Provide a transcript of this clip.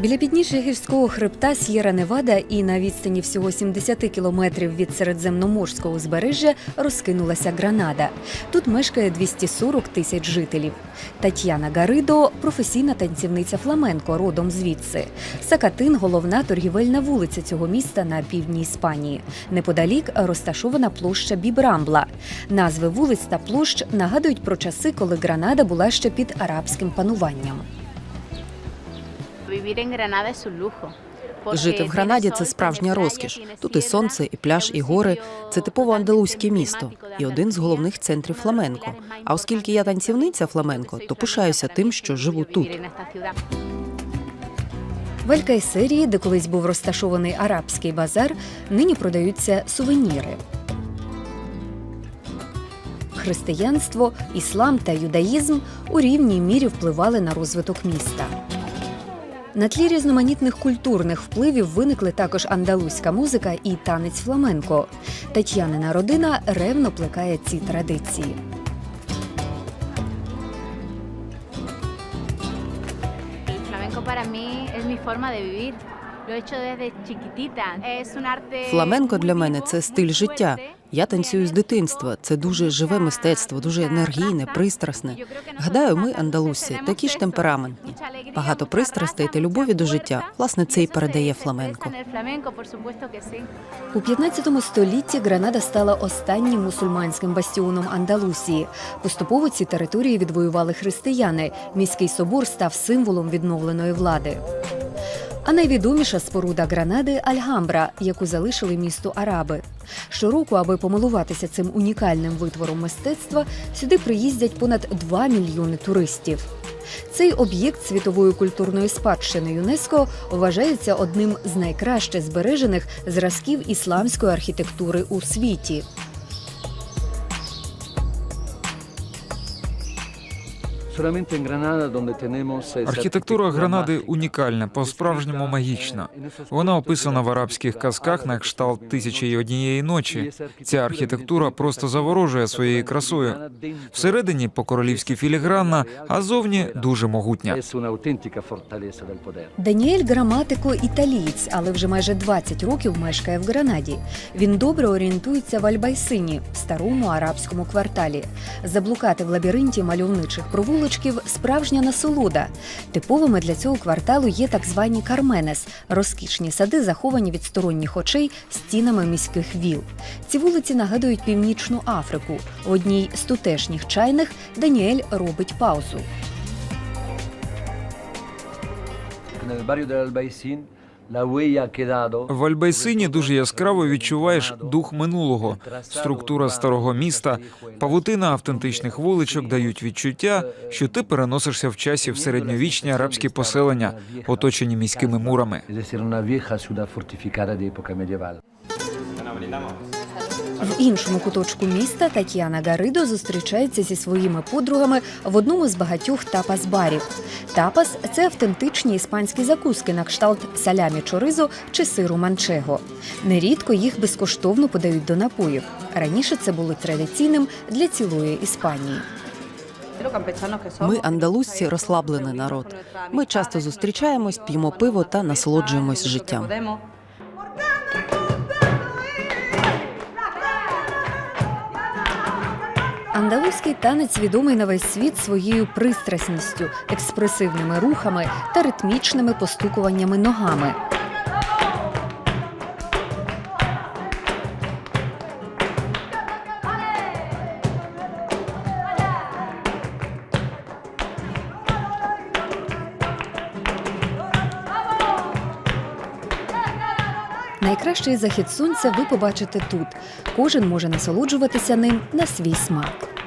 Біля підніжжя гірського хребта С'єра Невада і на відстані всього 70 кілометрів від середземноморського узбережжя розкинулася Гранада. Тут мешкає 240 тисяч жителів. Тетяна Гаридо професійна танцівниця фламенко, родом звідси. Сакатин головна торгівельна вулиця цього міста на півдні Іспанії. Неподалік розташована площа Бібрамбла. Назви вулиць та площ нагадують про часи, коли Гранада була ще під арабським пануванням. Жити в Гранаді це справжня розкіш. Тут і сонце, і пляж, і гори. Це типово андалузьке місто і один з головних центрів фламенко. А оскільки я танцівниця фламенко, то пишаюся тим, що живу тут. В Аль-Кайсерії, де колись був розташований арабський базар, нині продаються сувеніри. Християнство, іслам та юдаїзм у рівній мірі впливали на розвиток міста. На тлі різноманітних культурних впливів виникли також андалузька музика і танець фламенко. Тетянина родина ревно плекає ці традиції. Фламенко para mí es mi forma. Фламенко для мене це стиль життя. Я танцюю з дитинства. Це дуже живе мистецтво, дуже енергійне, пристрасне. Гадаю, ми, андалусі, такі ж темпераментні. Багато пристрастей та любові до життя. Власне, це і передає фламенко. У 15 столітті Гранада стала останнім мусульманським бастіоном Андалусії. Поступово ці території відвоювали християни. Міський собор став символом відновленої влади. А найвідоміша споруда Гранади Альгамбра, яку залишили місту Араби. Щороку, аби помилуватися цим унікальним витвором мистецтва, сюди приїздять понад 2 мільйони туристів. Цей об'єкт світової культурної спадщини ЮНЕСКО вважається одним з найкраще збережених зразків ісламської архітектури у світі. Архітектура Гранади унікальна, по-справжньому магічна. Вона описана в арабських казках на кшталт тисячі й однієї ночі. Ця архітектура просто заворожує своєю красою. Всередині по-королівськи філігранна, а зовні дуже могутня. Даніель Граматико італієць, але вже майже 20 років мешкає в Гранаді. Він добре орієнтується в Альбайсині, старому арабському кварталі. Заблукати в лабіринті мальовничих провулочків справжня насолода. Типовими для цього кварталу є так звані карменес розкішні сади, заховані від сторонніх очей стінами міських віл. Ці вулиці нагадують північну Африку. В одній з тутешніх чайних Даніель робить паузу. В Альбайсині дуже яскраво відчуваєш дух минулого. Структура старого міста, павутина автентичних вуличок дають відчуття, що ти переносишся в часі в середньовічні арабські поселення, оточені міськими мурами. В іншому куточку міста Тетяна Гаридо зустрічається зі своїми подругами в одному з багатьох тапас-барів. Тапас це автентичні іспанські закуски на кшталт салямі чоризо чи сиру манчего. Нерідко їх безкоштовно подають до напоїв. Раніше це було традиційним для цілої Іспанії. Ми, андалузці, розслаблений народ. Ми часто зустрічаємось, п'ємо пиво та насолоджуємось життям. Андалузький танець відомий на весь світ своєю пристрасністю, експресивними рухами та ритмічними постукуваннями ногами. Найкращий захід сонця ви побачите тут. Кожен може насолоджуватися ним на свій смак.